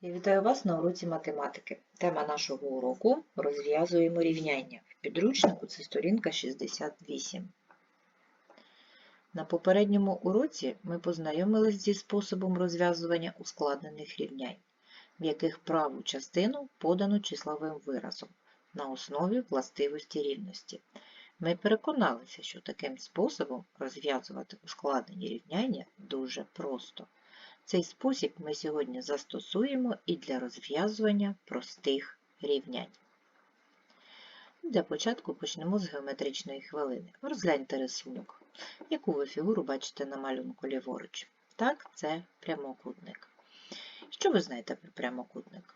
Я вітаю вас на уроці математики. Тема нашого уроку розв'язуємо рівняння. В підручнику це сторінка 68. На попередньому уроці ми познайомились зі способом розв'язування ускладнених рівнянь, в яких праву частину подано числовим виразом на основі властивості рівності. Ми переконалися, що таким способом розв'язувати ускладнені рівняння дуже просто. Цей спосіб ми сьогодні застосуємо і для розв'язування простих рівнянь. Для початку почнемо з геометричної хвилини. Розгляньте рисунок. Яку ви фігуру бачите на малюнку ліворуч? Так, це прямокутник. Що ви знаєте про прямокутник?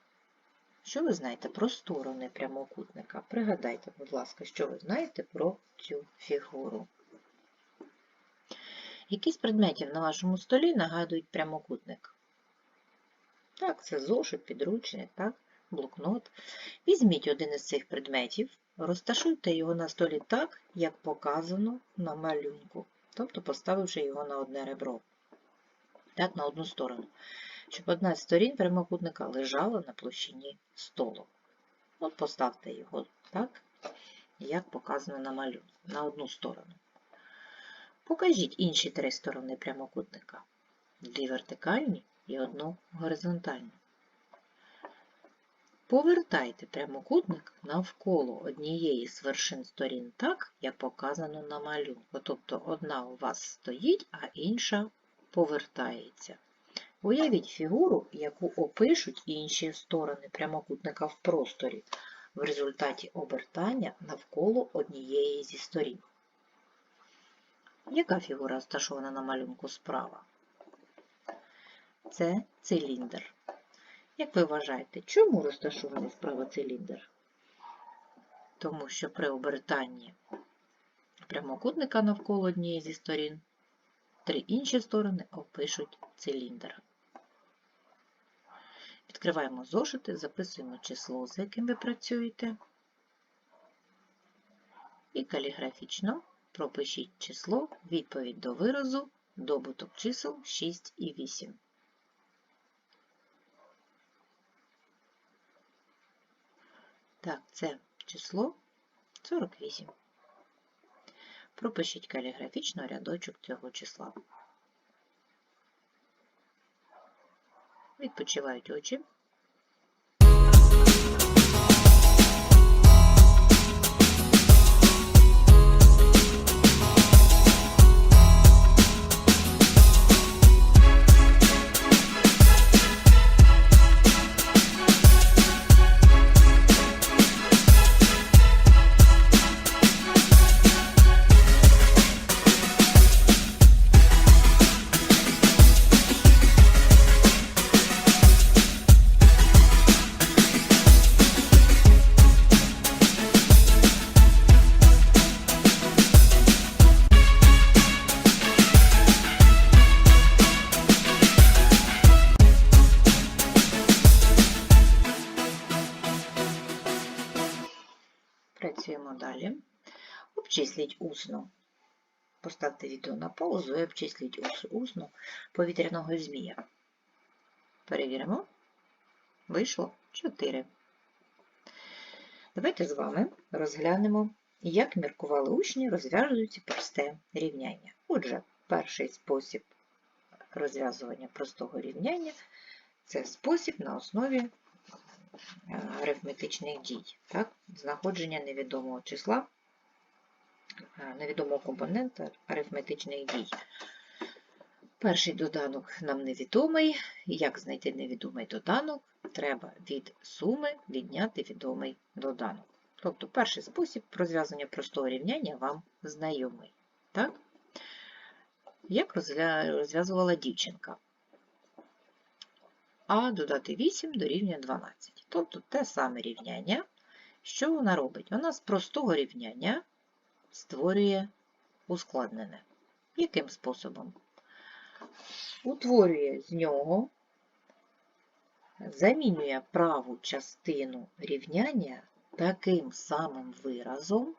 Що ви знаєте про сторони прямокутника? Пригадайте, будь ласка, що ви знаєте про цю фігуру. Які з предметів на вашому столі нагадують прямокутник? Так, це зошит, підручник, так, блокнот. Візьміть один із цих предметів, розташуйте його на столі так, як показано на малюнку, тобто поставивши його на одне ребро, так, на одну сторону, щоб одна з сторін прямокутника лежала на площині столу. От поставте його так, як показано на малюнку, на одну сторону. Покажіть інші три сторони прямокутника. Дві вертикальні і одну горизонтальну. Повертайте прямокутник навколо однієї з вершин сторін так, як показано на малюнку. Тобто одна у вас стоїть, а інша повертається. Уявіть фігуру, яку опишуть інші сторони прямокутника в просторі в результаті обертання навколо однієї зі сторін. Яка фігура розташована на малюнку справа? Це циліндр. Як ви вважаєте, чому розташований справа циліндр? Тому що при обертанні прямокутника навколо однієї зі сторін три інші сторони опишуть циліндр. Відкриваємо зошити, записуємо число, з яким ви працюєте, і каліграфічно пропишіть число, відповідь до виразу, добуток чисел 6 і 8. Так, це число 48. Пропишіть каліграфічно рядочок цього числа. Відпочивають очі. Обчисліть усно. Поставте відео на паузу і обчисліть ус- усно повітряного змія. Перевіримо. Вийшло 4. Давайте з вами розглянемо, як міркували учні, розв'язуються просте рівняння. Отже, перший спосіб розв'язування простого рівняння це спосіб на основі е, арифметичних дій. Так? Знаходження невідомого числа, невідомого компонента арифметичних дій. Перший доданок нам невідомий. Як знайти невідомий доданок? Треба від суми відняти відомий доданок. Тобто перший спосіб розв'язання простого рівняння вам знайомий. Так? Як розв'язувала дівчинка? А додати 8 дорівнює 12. Тобто те саме рівняння. Що вона робить? Вона з простого рівняння створює ускладнене. Яким способом? Утворює з нього, замінює праву частину рівняння таким самим виразом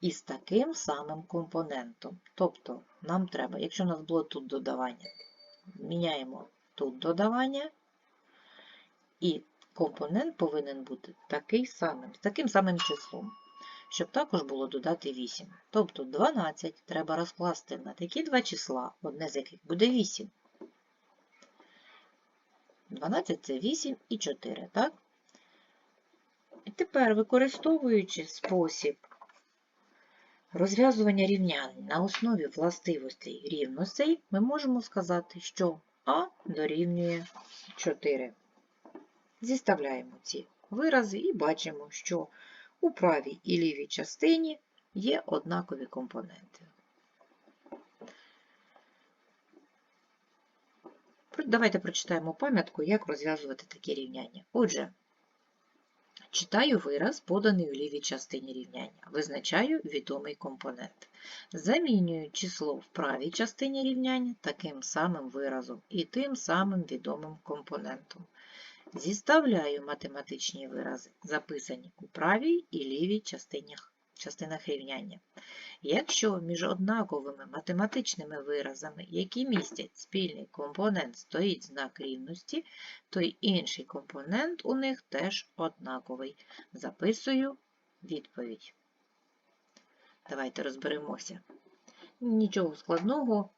і з таким самим компонентом. Тобто нам треба, якщо у нас було тут додавання, міняємо тут додавання І компонент повинен бути такий самим, таким самим числом, щоб також було додати 8. Тобто 12 треба розкласти на такі два числа, одне з яких буде 8. 12 це 8 і 4, так? І тепер, використовуючи спосіб розв'язування рівнянь на основі властивостей рівностей, ми можемо сказати, що А дорівнює 4. Зіставляємо ці вирази і бачимо, що у правій і лівій частині є однакові компоненти. Давайте прочитаємо пам'ятку, як розв'язувати такі рівняння. Отже, читаю вираз, поданий у лівій частині рівняння. Визначаю відомий компонент. Замінюю число в правій частині рівняння таким самим виразом і тим самим відомим компонентом. Зіставляю математичні вирази, записані у правій і лівій частинах, частинах рівняння. Якщо між однаковими математичними виразами, які містять спільний компонент, стоїть знак рівності, то й інший компонент у них теж однаковий. Записую відповідь. Давайте розберемося. Нічого складного,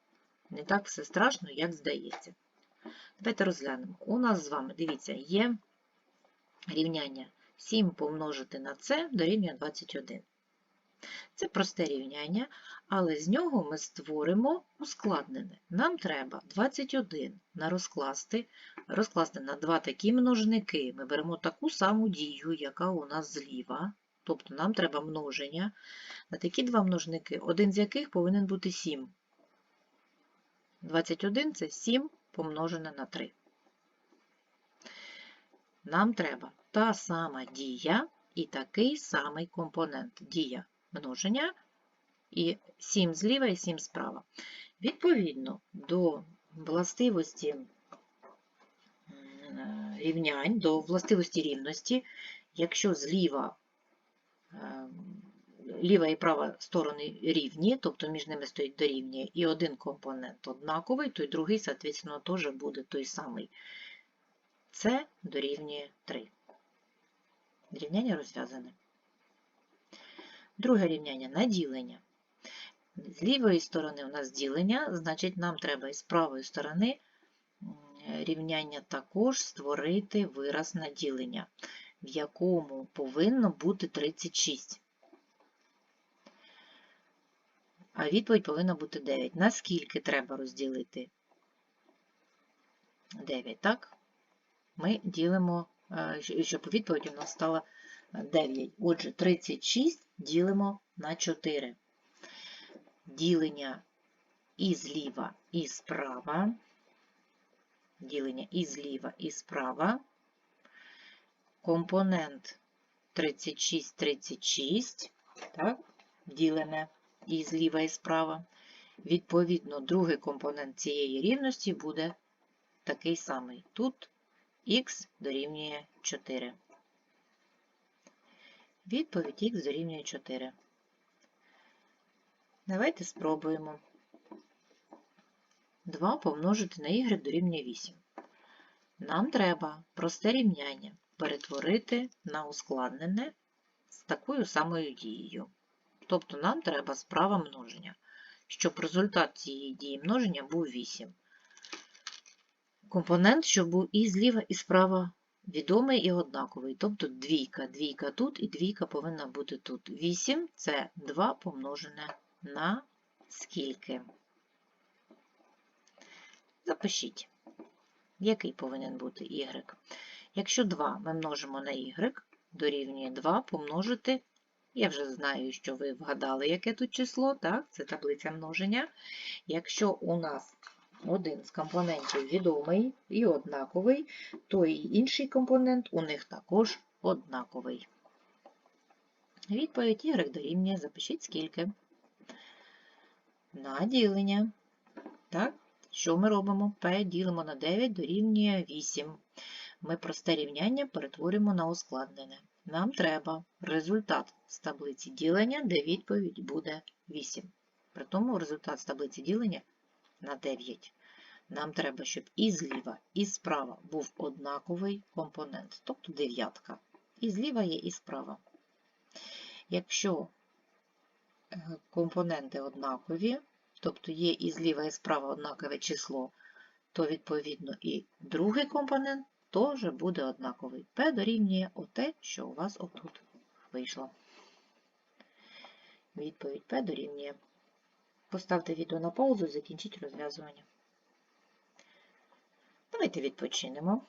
не так все страшно, як здається. Давайте розглянемо. У нас з вами, дивіться, є рівняння 7 помножити на це дорівнює 21. Це просте рівняння, але з нього ми створимо ускладнене. Нам треба 21 на розкласти, розкласти на два такі множники. Ми беремо таку саму дію, яка у нас зліва. Тобто нам треба множення на такі два множники, один з яких повинен бути 7. 21 це 7 помножене на 3. Нам треба та сама дія і такий самий компонент. Дія множення і 7 зліва і 7 справа. Відповідно до властивості рівнянь, до властивості рівності, якщо зліва ліва і права сторони рівні, тобто між ними стоїть дорівнює, і один компонент однаковий, то й другий, соответственно, теж буде той самий. Це дорівнює 3. Рівняння розв'язане. Друге рівняння на ділення. З лівої сторони у нас ділення, значить, нам треба із правої сторони рівняння також створити вираз на ділення, в якому повинно бути 36. А відповідь повинна бути 9. Наскільки треба розділити 9, так? Ми ділимо, е, щоб відповідь у нас стала 9. Отже, 36 ділимо на 4. Ділення і зліва, і справа. Ділення і зліва, і справа. Компонент 36, 36, так, ділене і зліва, і справа. Відповідно, другий компонент цієї рівності буде такий самий. Тут х дорівнює 4. Відповідь х дорівнює 4. Давайте спробуємо. 2 помножити на y дорівнює 8. Нам треба просте рівняння перетворити на ускладнене з такою самою дією. Тобто нам треба справа множення, щоб результат цієї дії множення був 8. Компонент, щоб був і зліва, і справа відомий і однаковий. Тобто двійка. Двійка тут і двійка повинна бути тут. 8 це 2 помножене на скільки. Запишіть, який повинен бути y. Якщо 2 ми множимо на y, дорівнює 2 помножити я вже знаю, що ви вгадали, яке тут число, так, це таблиця множення. Якщо у нас один з компонентів відомий і однаковий, то і інший компонент у них також однаковий. Відповідь Y дорівнює, запишіть скільки. На ділення. Так, що ми робимо? P ділимо на 9 дорівнює 8. Ми просте рівняння перетворюємо на ускладнене. Нам треба результат з таблиці ділення, де відповідь буде 8. При тому результат з таблиці ділення на 9. нам треба, щоб і зліва, і справа був однаковий компонент, тобто дев'ятка. І зліва є, і справа. Якщо е, компоненти однакові, тобто є і зліва, і справа однакове число, то відповідно і другий компонент теж буде однаковий. P дорівнює оте, що у вас отут вийшло. Відповідь P дорівнює. Поставте відео на паузу і закінчіть розв'язування. Давайте відпочинемо.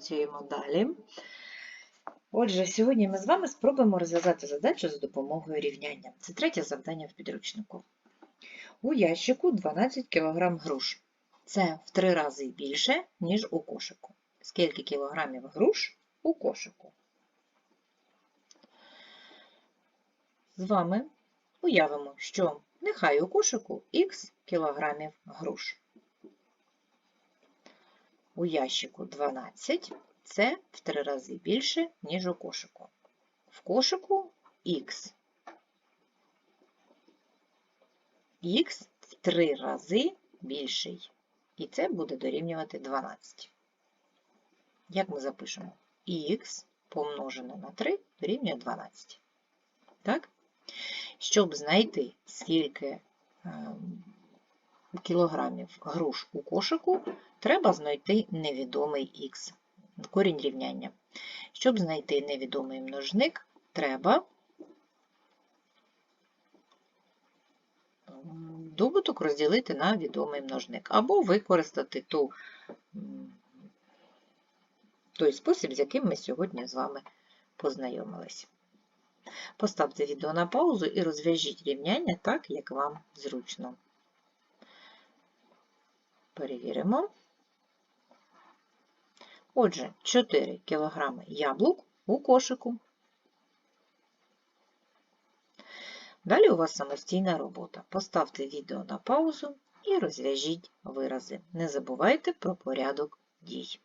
Працюємо далі. Отже, сьогодні ми з вами спробуємо розв'язати задачу за допомогою рівняння. Це третє завдання в підручнику. У ящику 12 кг груш. Це в три рази більше, ніж у кошику. Скільки кілограмів груш у кошику? З вами уявимо, що нехай у кошику х кілограмів груш. У ящику 12 це в три рази більше, ніж у кошику. В кошику х. Х в три рази більший. І це буде дорівнювати 12. Як ми запишемо? х помножене на 3 дорівнює 12. Так? Щоб знайти, скільки ем, кілограмів груш у кошику, треба знайти невідомий х, корінь рівняння. Щоб знайти невідомий множник, треба добуток розділити на відомий множник, або використати ту, той спосіб, з яким ми сьогодні з вами познайомились. Поставте відео на паузу і розв'яжіть рівняння так, як вам зручно. Перевіримо. Отже, 4 кг яблук у кошику. Далі у вас самостійна робота. Поставте відео на паузу і розв'яжіть вирази. Не забувайте про порядок дій.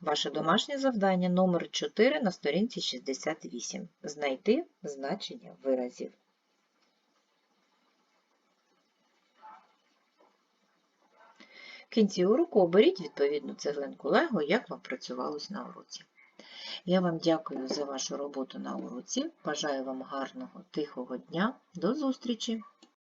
Ваше домашнє завдання номер 4 на сторінці 68. Знайти значення виразів. Кінці уроку оберіть відповідну цеглинку Лего, як вам працювалось на уроці. Я вам дякую за вашу роботу на уроці. Бажаю вам гарного, тихого дня. До зустрічі!